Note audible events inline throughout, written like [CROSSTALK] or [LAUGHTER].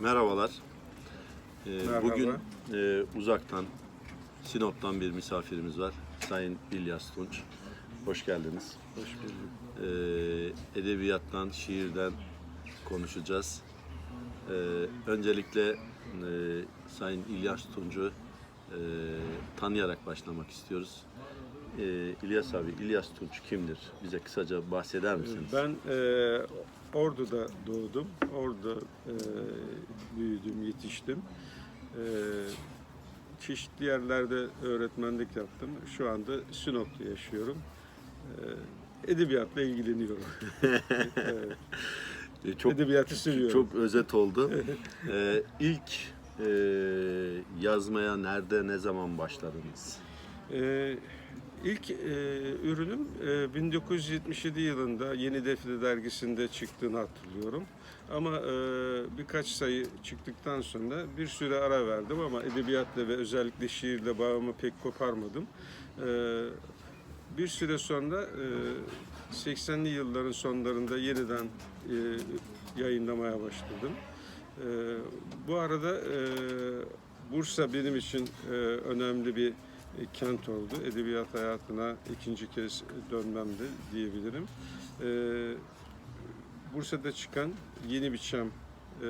Merhabalar. Ee, Merhaba. Bugün e, uzaktan Sinop'tan bir misafirimiz var. Sayın İlyas Tunç. Hoş geldiniz. Hoş bulduk. Ee, edebiyattan, şiirden konuşacağız. Ee, öncelikle e, Sayın İlyas Tunç'u e, tanıyarak başlamak istiyoruz. Ee, İlyas abi, İlyas Tunç kimdir? Bize kısaca bahseder misiniz? Ben e, Ordu'da doğdum. Orada e, büyüdüm, yetiştim. E, çeşitli yerlerde öğretmenlik yaptım. Şu anda Sinop'ta yaşıyorum. E, edebiyatla ilgileniyorum. [LAUGHS] evet, Ee, Çok edebiyatı seviyorum. Çok özet oldu. Ee, [LAUGHS] ilk e, yazmaya nerede, ne zaman başladınız? Ee, ilk e, ürünüm e, 1977 yılında Yeni Defne dergisinde çıktığını hatırlıyorum. Ama e, birkaç sayı çıktıktan sonra bir süre ara verdim ama edebiyatla ve özellikle şiirle bağımı pek koparmadım. E, bir süre sonra e, 80'li yılların sonlarında yeniden e, yayınlamaya başladım. E, bu arada e, Bursa benim için e, önemli bir kent oldu. Edebiyat hayatına ikinci kez dönmemde diyebilirim. E, Bursa'da çıkan Yeni Biçem, e,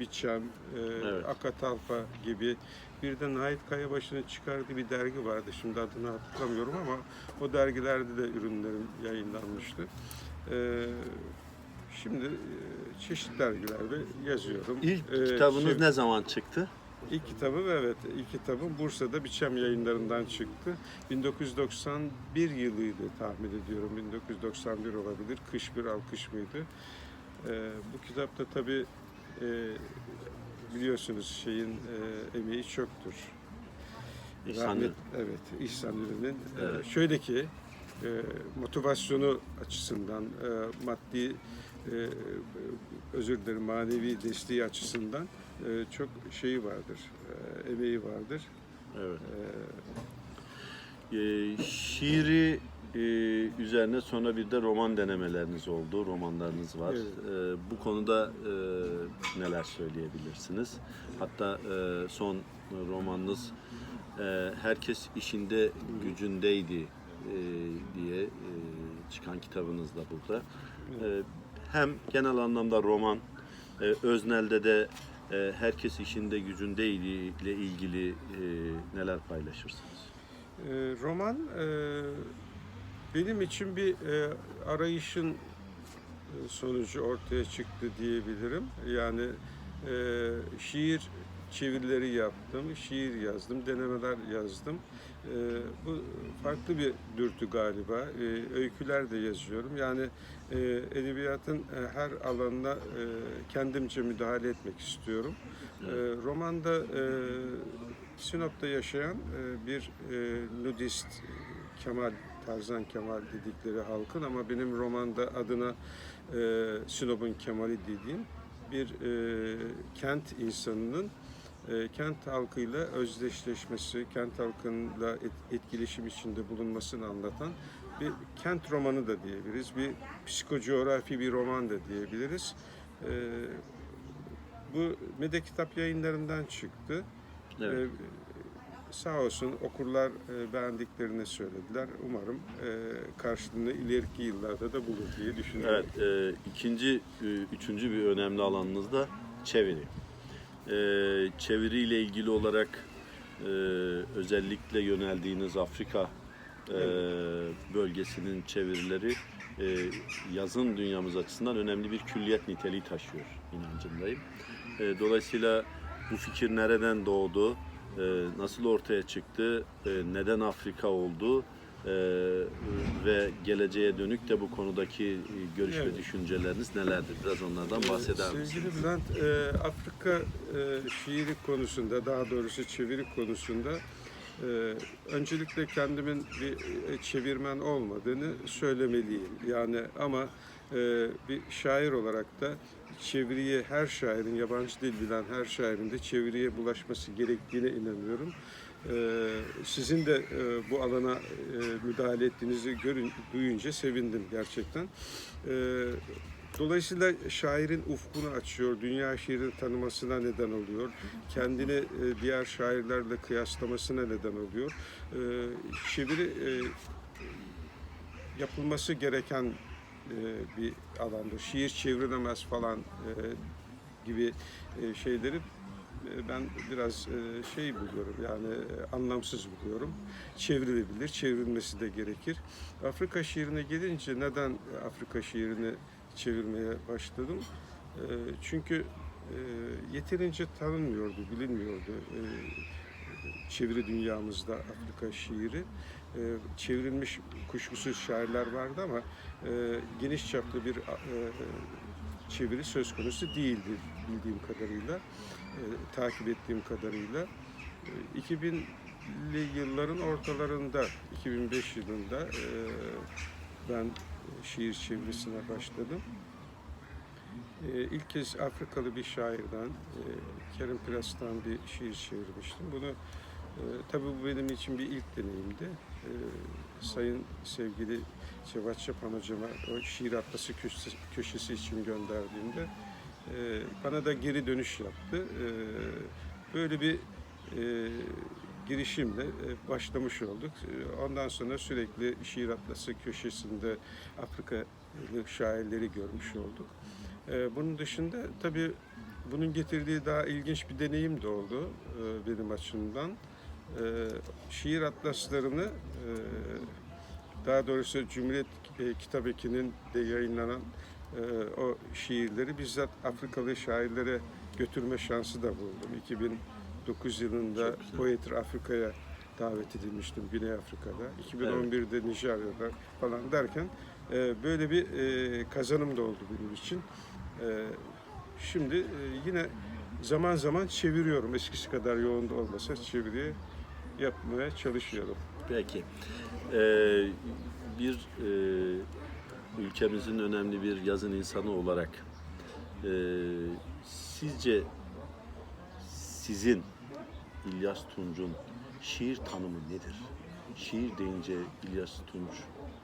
Biçem, e, Evet. Akatalpa gibi bir de Nait Kayabaşı'nın çıkardığı bir dergi vardı. Şimdi adını hatırlamıyorum ama o dergilerde de ürünlerim yayınlanmıştı. E, şimdi e, çeşitli dergilerde yazıyorum. İlk E, kitabınız sev- ne zaman çıktı? İlk kitabım evet, ilk kitabım Bursa'da Biçem yayınlarından çıktı. 1991 yılıydı tahmin ediyorum. 1991 olabilir. Kış bir alkış mıydı? Ee, bu kitapta tabii e, biliyorsunuz şeyin e, emeği çoktur. İhsan Rahmet, evet, İhsan Ünlü'nün. e, Evet. şöyle ki, e, motivasyonu açısından, e, maddi, e, özür dilerim, manevi desteği açısından e, çok şeyi vardır, e, emeği vardır. Evet. E, Ee, şiiri e, üzerine sonra bir de roman denemeleriniz oldu, romanlarınız var. Evet. Ee, bu konuda e, neler söyleyebilirsiniz? Hatta e, son romanınız e, Herkes işinde gücündeydi e, diye e, çıkan kitabınız da burada. E, hem genel anlamda roman, e, öznelde de e, Herkes işinde gücündeydi ile ilgili e, neler paylaşırsınız? e, roman e, benim için bir e, arayışın sonucu ortaya çıktı diyebilirim. Yani şiir çevirileri yaptım, şiir yazdım, denemeler yazdım. E, bu farklı bir dürtü galiba. E, öyküler de yazıyorum. Yani e, edebiyatın e, her alanına e, kendimce müdahale etmek istiyorum. E, romanda e, Sinop'ta yaşayan e, bir e, nudist Kemal Tarzan Kemal dedikleri halkın ama benim romanda adına e, Sinop'un Kemal'i dediğim bir e, kent insanının e, kent halkıyla özdeşleşmesi, kent halkıyla et, etkileşim içinde bulunmasını anlatan bir kent romanı da diyebiliriz. Bir psikocoğrafi bir roman da diyebiliriz. E, bu Mede Kitap yayınlarından çıktı. Evet. Ee, sağ olsun okurlar e, beğendiklerini söylediler. Umarım e, karşılığını ileriki yıllarda da bulur diye düşünüyorum. Evet, e, ikinci, e, üçüncü bir önemli alanınız da çeviri. E, çeviriyle ilgili olarak e, özellikle yöneldiğiniz Afrika e, bölgesinin çevirileri e, yazın dünyamız açısından önemli bir külliyet niteliği taşıyor inancındayım. E, dolayısıyla bu fikir nereden doğdu, e, nasıl ortaya çıktı, e, neden Afrika oldu e, ve geleceğe dönük de bu konudaki e, görüş ve Evet. düşünceleriniz nelerdir? Biraz onlardan bahseder misiniz? Sevgili Bülent, e, Afrika e, şiiri konusunda, daha doğrusu çeviri konusunda e, öncelikle kendimin bir çevirmen olmadığını söylemeliyim. Yani ama e, bir şair olarak da çeviriye her şairin, yabancı dil bilen her şairin de çeviriye bulaşması gerektiğine inanıyorum. Ee, sizin de e, bu alana e, müdahale ettiğinizi görün, duyunca sevindim gerçekten. Ee, dolayısıyla şairin ufkunu açıyor, dünya şiirini tanımasına neden oluyor, kendini e, diğer şairlerle kıyaslamasına neden oluyor. E, çeviri e, yapılması gereken bir alandır. Şiir çevrilemez falan gibi şeyleri ben biraz e, şey buluyorum yani e, anlamsız buluyorum. Çevrilebilir, çevrilmesi de gerekir. Afrika şiirine gelince neden Afrika şiirini çevirmeye başladım? E, Çünkü e, yeterince tanınmıyordu, bilinmiyordu e, çeviri dünyamızda Afrika şiiri. E, Çevrilmiş kuşkusuz şairler vardı ama e, geniş çaplı bir e, çeviri söz konusu değildi bildiğim kadarıyla, e, takip ettiğim kadarıyla. E, 2000'li yılların ortalarında, 2005 yılında e, ben şiir çevirisine başladım. E, ilk kez Afrikalı bir şairden, e, Kerim Plas'tan bir şiir çevirmiştim. Bunu e, tabii bu benim için bir ilk deneyimdi. E, sayın sevgili Cevat Çapan hocama o şiir atlası köşesi, köşesi için gönderdiğimde e, bana da geri dönüş yaptı. E, böyle bir e, girişimle e, başlamış olduk. E, Ondan sonra sürekli şiir atlası köşesinde Afrikalı şairleri görmüş olduk. E, Bunun dışında tabii bunun getirdiği daha ilginç bir deneyim de oldu benim açımdan. Şiir atlaslarını daha doğrusu Cumhuriyet e, Kitabeki'nin de yayınlanan e, o şiirleri bizzat Afrikalı şairlere götürme şansı da buldum. 2009 yılında. Poetry Afrika'ya davet edilmiştim Güney Afrika'da. 2011'de Nijerya'da falan derken e, böyle bir e, kazanım da oldu benim için. E, Şimdi e, yine zaman zaman çeviriyorum. Eskisi kadar yoğun da olmasa çeviri yapmaya çalışıyorum. Peki. Ee, bir e, ülkemizin önemli bir yazın insanı olarak e, sizce sizin İlyas Tunç'un şiir tanımı nedir? Şiir deyince İlyas Tunç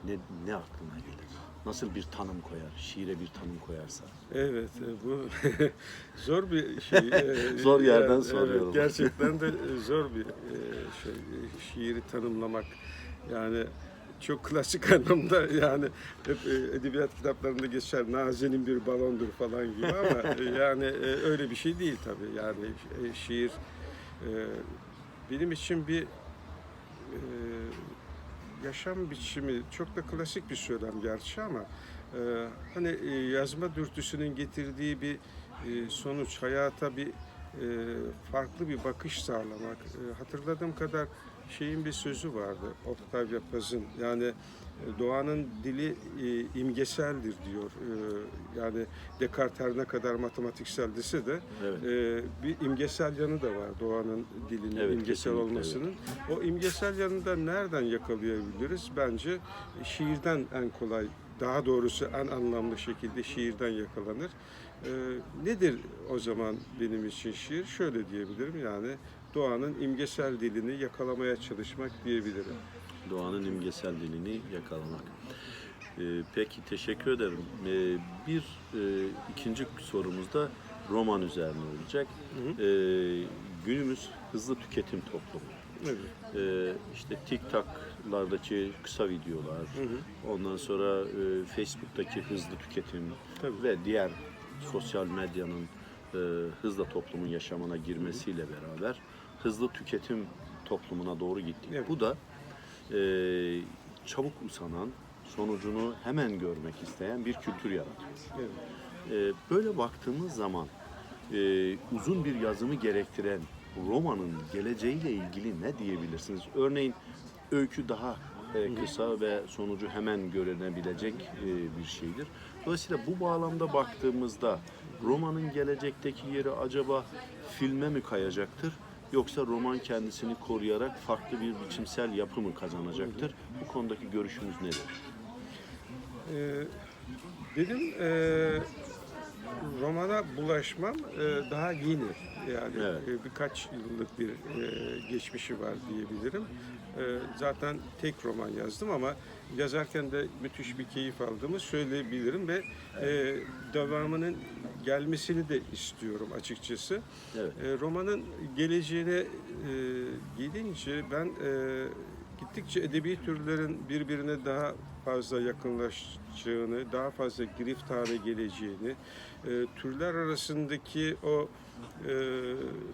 ne, ne aklına gelir? Nasıl bir tanım koyar? Şiire bir tanım koyarsa. Evet, e, bu [LAUGHS] zor bir şey. e, [LAUGHS] Zor yerden soruyorum. Evet, gerçekten de e, zor bir e, şey. e, Şiiri tanımlamak. Yani çok klasik [LAUGHS] anlamda yani hep e, edebiyat kitaplarında geçer nazenin bir balondur falan gibi ama [LAUGHS] e, yani e, öyle bir şey değil tabii. Yani şiir benim için bir yaşam biçimi çok da klasik bir söylem gerçi ama hani yazma dürtüsünün getirdiği bir sonuç hayata bir farklı bir bakış sağlamak. Hatırladığım kadar şeyin bir sözü vardı Octavia Paz'ın yani e, doğanın dili e, imgeseldir diyor. E, yani Descartes her ne kadar matematiksel dese de Evet. e, bir imgesel yanı da var doğanın dilinin Evet, imgesel olmasının. O imgesel yanını da nereden yakalayabiliriz? Bence şiirden en kolay, daha doğrusu en anlamlı şekilde şiirden yakalanır. Ee, nedir o zaman benim için şiir? Şöyle diyebilirim yani doğanın imgesel dilini yakalamaya çalışmak diyebilirim. Doğanın imgesel dilini yakalamak. Ee, peki teşekkür ederim. Ee, bir e, ikinci sorumuz da roman üzerine olacak. Hı Ee, günümüz hızlı tüketim toplumu. Evet. Ee, işte TikTok'lardaki kısa videolar, Hı hı. ondan sonra e, Facebook'taki hızlı tüketim Tabii. ve diğer sosyal medyanın e, hızla toplumun yaşamına girmesiyle beraber hızlı tüketim toplumuna doğru gittik. Evet. Bu da e, çabuk usanan, sonucunu hemen görmek isteyen bir kültür yaratıyor. Evet. E, böyle baktığımız zaman e, uzun bir yazımı gerektiren romanın geleceğiyle ilgili ne diyebilirsiniz? Örneğin öykü daha e, kısa ve sonucu hemen görünebilecek e, bir şeydir. Dolayısıyla bu bağlamda baktığımızda romanın gelecekteki yeri acaba filme mi kayacaktır? Yoksa roman kendisini koruyarak farklı bir biçimsel yapı mı kazanacaktır? Bu konudaki görüşünüz nedir? Ee, benim e, romana bulaşmam e, daha yeni. Yani Evet. e, birkaç yıllık bir e, geçmişi var diyebilirim. E, zaten tek roman yazdım ama yazarken de müthiş bir keyif aldığımı söyleyebilirim ve e, devamının gelmesini de istiyorum açıkçası. Evet. E, romanın geleceğine e, gelince ben e, gittikçe edebi türlerin birbirine daha fazla yakınlaşacağını, daha fazla girift hale geleceğini, e, türler arasındaki o e,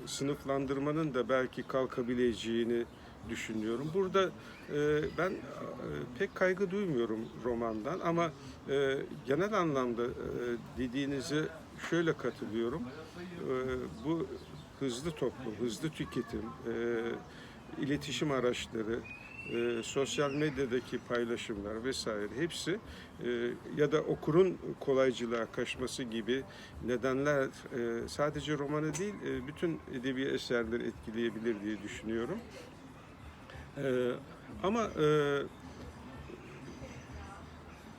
sınıflandırmanın da belki kalkabileceğini düşünüyorum. Burada ben e, pek kaygı duymuyorum romandan ama e, genel anlamda e, dediğinize şöyle katılıyorum. Bu hızlı toplum, hızlı tüketim, iletişim araçları, sosyal medyadaki paylaşımlar vesaire hepsi ya da okurun kolaycılığa kaçması gibi nedenler sadece romanı değil bütün edebi eserleri etkileyebilir diye düşünüyorum. E, ama e,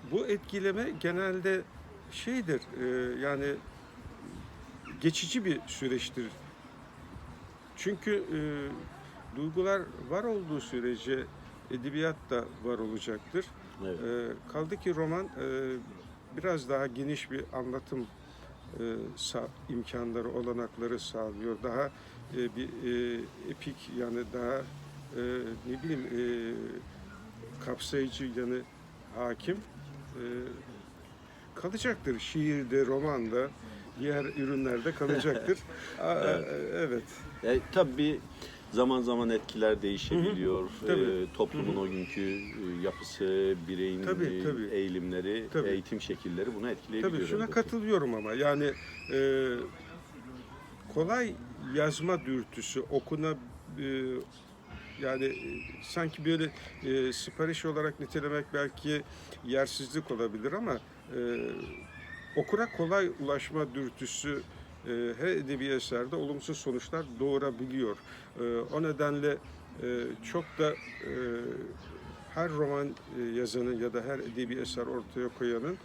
bu etkileme genelde şeydir e, yani geçici bir süreçtir. Çünkü e, duygular var olduğu sürece edebiyat da var olacaktır. Evet. E, kaldı ki roman e, biraz daha geniş bir anlatım e, sa- imkanları, olanakları sağlıyor. Daha e, bir e, epik yani daha e, ne bileyim e, kapsayıcı yanı hakim e, kalacaktır. Şiirde, romanda, diğer ürünlerde kalacaktır. [LAUGHS] Aa, Evet. evet. E, tabii zaman zaman etkiler değişebiliyor. Tabii. E, toplumun o günkü e, yapısı, bireyin Tabii, e, tabii. eğilimleri, Tabii. eğitim şekilleri bunu etkileyebiliyor. Tabii şuna elbette. katılıyorum ama yani e, kolay yazma dürtüsü okuna e, yani e, sanki böyle e, sipariş olarak nitelemek belki yersizlik olabilir ama e, okura kolay ulaşma dürtüsü e, her edebi eserde olumsuz sonuçlar doğurabiliyor. E, o nedenle e, çok da e, her roman e, yazanın ya da her edebi eser ortaya koyanın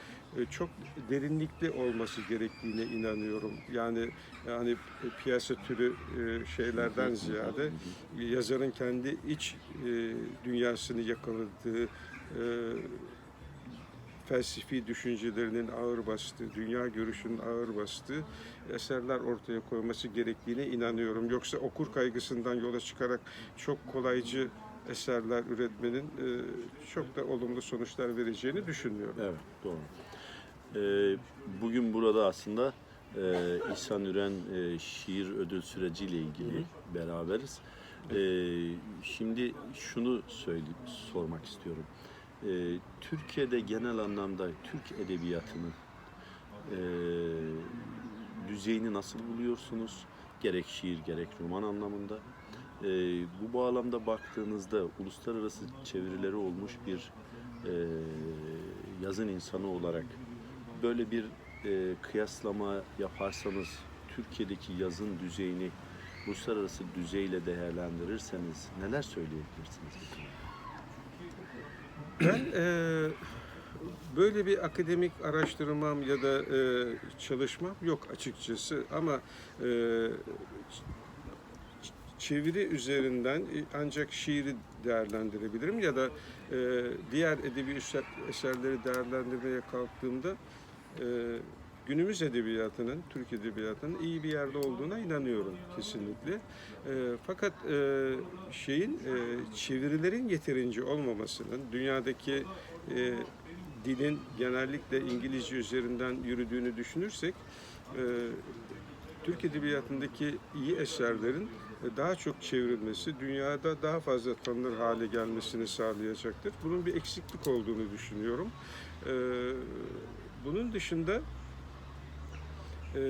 çok derinlikli olması gerektiğine inanıyorum. Yani yani piyasa türü e, şeylerden ziyade e, yazarın kendi iç e, dünyasını yakaladığı e, felsefi düşüncelerinin ağır bastığı, dünya görüşünün ağır bastığı eserler ortaya koyması gerektiğine inanıyorum. Yoksa okur kaygısından yola çıkarak çok kolaycı eserler üretmenin e, çok da olumlu sonuçlar vereceğini düşünmüyorum. Evet, doğru. E, bugün burada aslında e, İhsan Üren e, şiir ödül süreciyle ilgili beraberiz. E, şimdi şunu söyleyip sormak istiyorum. Türkiye'de genel anlamda Türk edebiyatının e, düzeyini nasıl buluyorsunuz? Gerek şiir gerek roman anlamında. E, bu bağlamda baktığınızda uluslararası çevirileri olmuş bir e, yazın insanı olarak böyle bir e, kıyaslama yaparsanız Türkiye'deki yazın düzeyini uluslararası düzeyle değerlendirirseniz neler söyleyebilirsiniz? Ben e, böyle bir akademik araştırmam ya da e, çalışmam yok açıkçası ama e, çeviri üzerinden ancak şiiri değerlendirebilirim ya da e, diğer edebi eser- eserleri değerlendirmeye kalktığımda e, günümüz edebiyatının, Türk edebiyatının iyi bir yerde olduğuna inanıyorum kesinlikle. E, fakat e, şeyin e, çevirilerin yeterince olmamasının dünyadaki e, dilin genellikle İngilizce üzerinden yürüdüğünü düşünürsek e, Türk edebiyatındaki iyi eserlerin daha çok çevrilmesi, dünyada daha fazla tanınır hale gelmesini sağlayacaktır. Bunun bir eksiklik olduğunu düşünüyorum. E, bunun dışında e,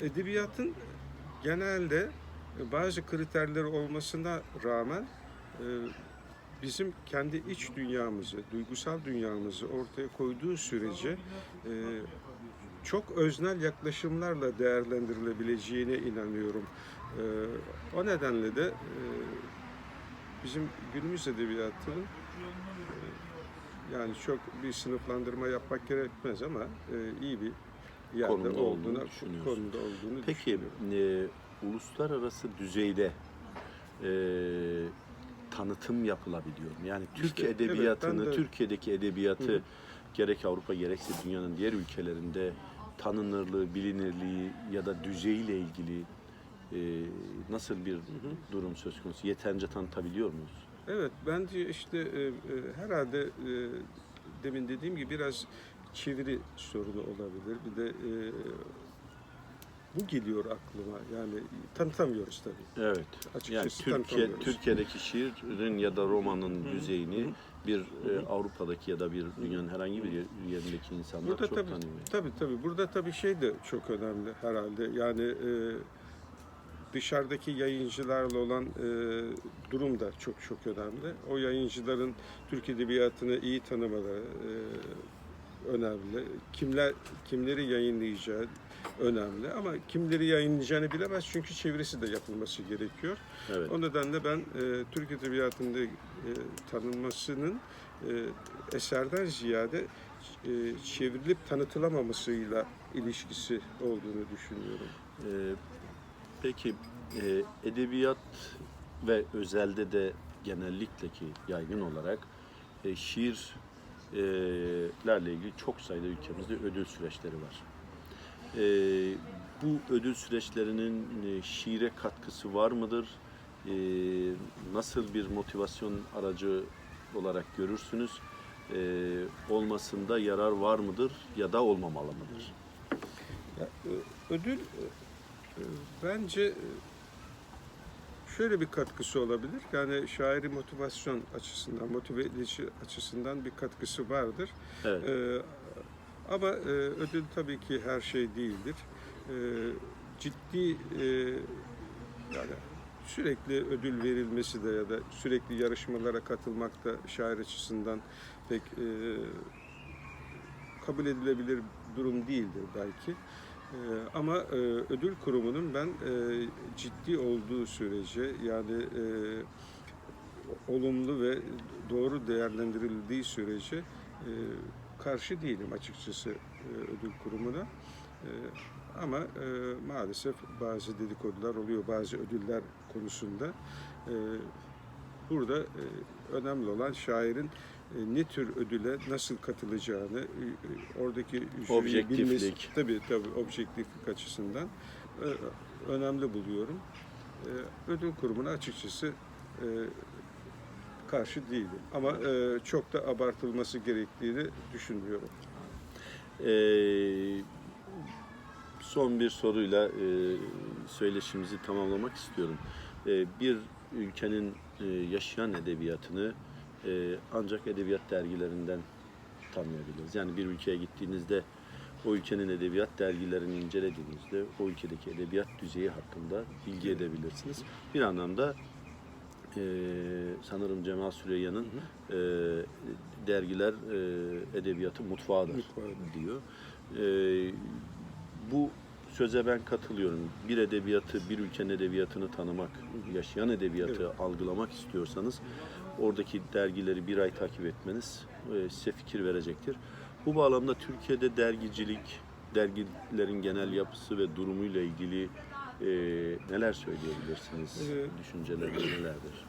edebiyatın genelde bazı kriterleri olmasına rağmen e, bizim kendi iç dünyamızı, duygusal dünyamızı ortaya koyduğu sürece e, çok öznel yaklaşımlarla değerlendirilebileceğine inanıyorum. E, o nedenle de e, bizim günümüz edebiyatının yani çok bir sınıflandırma yapmak gerekmez ama e, iyi bir yerde Konumda olduğunu olduğuna, düşünüyorsun. konumda olduğunu Peki e, uluslararası düzeyde e, tanıtım yapılabiliyor mu? Yani Türk İşte, evet, edebiyatını, ben de- Türkiye'deki edebiyatı Hı hı. gerek Avrupa gerekse dünyanın diğer ülkelerinde tanınırlığı, bilinirliği ya da düzeyiyle ilgili e, nasıl bir durum söz konusu? Yeterince tanıtabiliyor muyuz? Evet, bence işte e, e, herhalde e, demin dediğim gibi biraz çeviri sorunu olabilir. Bir de e, bu geliyor aklıma. Yani tanıtamıyoruz tabii. Evet. Açıkçası Yani Türkiye. Türkiye'deki şiirin ya da romanın düzeyini hı. bir e, Avrupa'daki ya da bir dünyanın herhangi bir yer- yerindeki insanlar Burada çok tabii, tanıyor. tabii tabii. Burada tabii şey de çok önemli herhalde. Yani e, dışarıdaki yayıncılarla olan e, durum da çok çok önemli. O yayıncıların Türk edebiyatını iyi tanımaları e, önemli. Kimler kimleri yayınlayacağı önemli ama kimleri yayınlayacağını bilemez çünkü çevirisi de yapılması gerekiyor. Evet. O nedenle ben e, Türk Edebiyatı'nda e, tanınmasının e, eserden ziyade e, çevrilip tanıtılamamasıyla ilişkisi olduğunu düşünüyorum. Ee, peki e, edebiyat ve özelde de genellikle ki yaygın olarak e, şiirlerle ilgili çok sayıda ülkemizde ödül süreçleri var. E, bu ödül süreçlerinin e, şiire katkısı var mıdır? E, nasıl bir motivasyon aracı olarak görürsünüz? E, olmasında yarar var mıdır ya da olmamalı mıdır? Ya, ödül bence e, şöyle bir katkısı olabilir. Yani şairi motivasyon açısından, motive edici açısından bir katkısı vardır. Evet. Ee, ama e, ödül tabii ki her şey değildir. Ee, ciddi e, yani sürekli ödül verilmesi de ya da sürekli yarışmalara katılmak da şair açısından pek e, kabul edilebilir durum değildir belki. Ee, ama e, ödül kurumunun ben e, ciddi olduğu sürece yani e, olumlu ve doğru değerlendirildiği sürece karşı değilim açıkçası ödül kurumuna. Ama maalesef bazı dedikodular oluyor bazı ödüller konusunda. Burada önemli olan şairin ne tür ödüle nasıl katılacağını, e, e, oradaki Objektiflik. bilmesi- tabii tabii objektiflik açısından e, önemli buluyorum. E, ödül kurumuna açıkçası e, karşı değilim. Ama e, çok da abartılması gerektiğini düşünmüyorum. Ee, son bir soruyla e, söyleşimizi tamamlamak istiyorum. Bir ülkenin e, yaşayan edebiyatını e, ancak edebiyat dergilerinden tanıyabiliriz. Yani bir ülkeye gittiğinizde o ülkenin edebiyat dergilerini incelediğinizde o ülkedeki edebiyat düzeyi hakkında bilgi edebilirsiniz. Bir anlamda e, sanırım Cemal Süreyya'nın e, dergiler e, edebiyatı mutfağıdır Mutfağı. diyor. E, bu söze ben katılıyorum. Bir edebiyatı, bir ülkenin edebiyatını tanımak, yaşayan edebiyatı algılamak istiyorsanız oradaki dergileri bir ay takip etmeniz e, size fikir verecektir. Bu bağlamda Türkiye'de dergicilik, dergilerin genel yapısı ve durumuyla ilgili e, neler söyleyebilirsiniz? Ee, Düşünceleriniz nelerdir?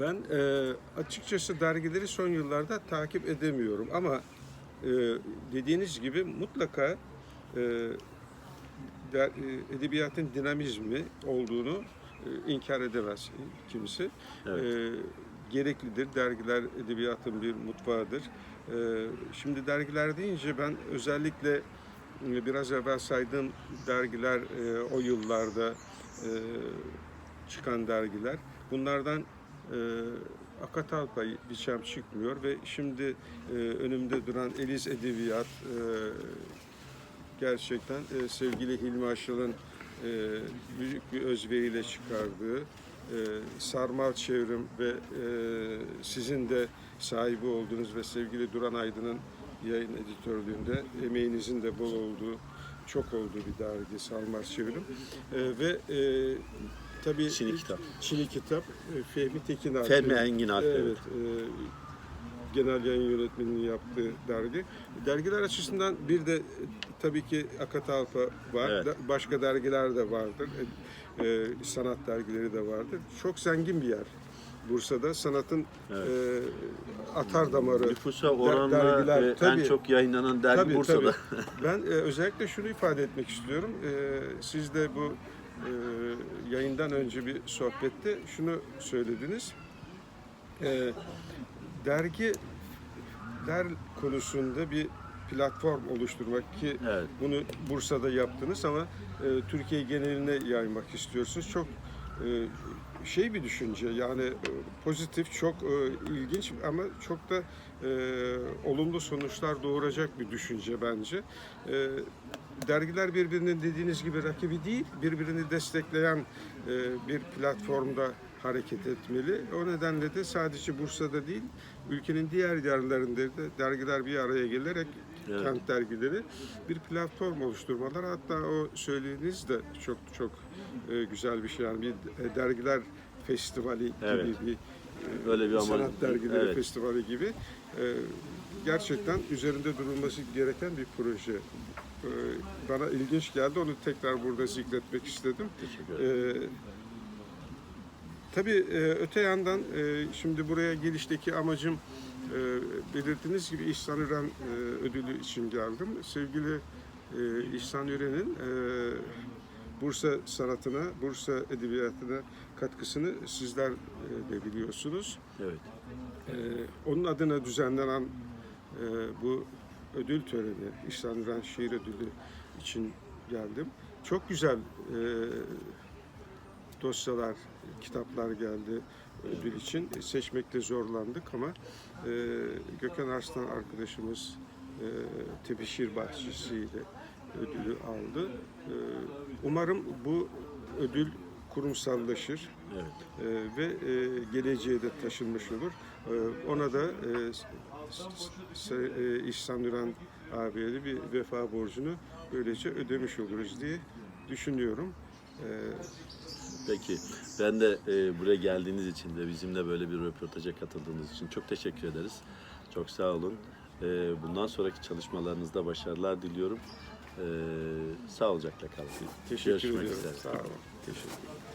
Ben e, açıkçası dergileri son yıllarda takip edemiyorum ama e, dediğiniz gibi mutlaka e, der- e, edebiyatın dinamizmi olduğunu e, inkar edemez kimse. Evet. E, gereklidir. Dergiler edebiyatın bir mutfağıdır. E, şimdi dergiler deyince ben özellikle e, biraz evvel saydığım dergiler e, o yıllarda e, çıkan dergiler. Bunlardan Akatalpa biçem çıkmıyor ve şimdi önümde duran Eliz Edebiyat gerçekten sevgili Hilmi Aşıl'ın büyük bir özveriyle çıkardığı e, Sarmal Çevrim ve e, sizin de sahibi olduğunuz ve sevgili Duran Aydın'ın yayın editörlüğünde emeğinizin de bol olduğu çok olduğu bir dergi Sarmal Çevrim E, ve e, tabii Çin'i kitap. Çin'i kitap e, Fehmi Tekin Alp. Fehmi Engin Alp, Evet. evet. e, genel yayın yönetmeninin yaptığı dergi. Dergiler açısından bir de e, tabii ki Akatalpa var. Evet. Da- Başka dergiler de vardır. E, sanat dergileri de vardır. Çok zengin bir yer. Bursa'da sanatın Evet. e, atar damarı. Nüfusa oranla dergiler, e, en tabii. çok yayınlanan dergi Tabii, Bursa'da. tabii. Ben e, özellikle şunu ifade etmek istiyorum. E, siz de bu e, yayından önce bir sohbette şunu söylediniz. E, dergi der konusunda bir platform oluşturmak ki Evet. bunu Bursa'da yaptınız ama e, Türkiye geneline yaymak istiyorsunuz. Çok e, şey bir düşünce yani e, pozitif, çok e, ilginç ama çok da e, olumlu sonuçlar doğuracak bir düşünce bence. E, dergiler birbirinin dediğiniz gibi rakibi değil, birbirini destekleyen e, bir platformda hareket etmeli. O nedenle de sadece Bursa'da değil, ülkenin diğer yerlerinde de dergiler bir araya gelerek Evet. kent dergileri bir platform oluşturmalar. Hatta o söylediğiniz de çok çok e, güzel bir şey. Yani bir e, dergiler festivali Evet. gibi bir e, Öyle bir ama- sanat dergileri evet. festivali gibi e, gerçekten üzerinde durulması gereken bir proje. E, bana ilginç geldi. Onu tekrar burada zikretmek istedim. Teşekkür ederim. Ee, tabii e, öte yandan e, şimdi buraya gelişteki amacım e, belirttiğiniz gibi İhsan Üren e, ödülü için geldim. Sevgili e, İhsan Üren'in e, Bursa sanatına, Bursa edebiyatına katkısını sizler e, de biliyorsunuz. Evet. Ee, onun adına düzenlenen e, bu ödül töreni, İhsan Üren Şiir Ödülü için geldim. Çok güzel e, dosyalar, kitaplar geldi ödül için. Seçmekte zorlandık ama e, Gökhan Arslan arkadaşımız e, Tepeşir Bahçesi'yle ödülü aldı. E, umarım bu ödül kurumsallaşır Evet. e, ve e, geleceğe de taşınmış olur. E, ona da e, e, İhsan Duran abiye de bir vefa borcunu böylece ödemiş oluruz diye düşünüyorum. E, Peki. Ben de e, buraya geldiğiniz için de bizimle böyle bir röportaja katıldığınız için çok teşekkür ederiz. Çok sağ olun. E, bundan sonraki çalışmalarınızda başarılar diliyorum. E, sağlıcakla kalın. teşekkür Görüşmek ediyorum. üzere. Sağ olun. Teşekkür ederim.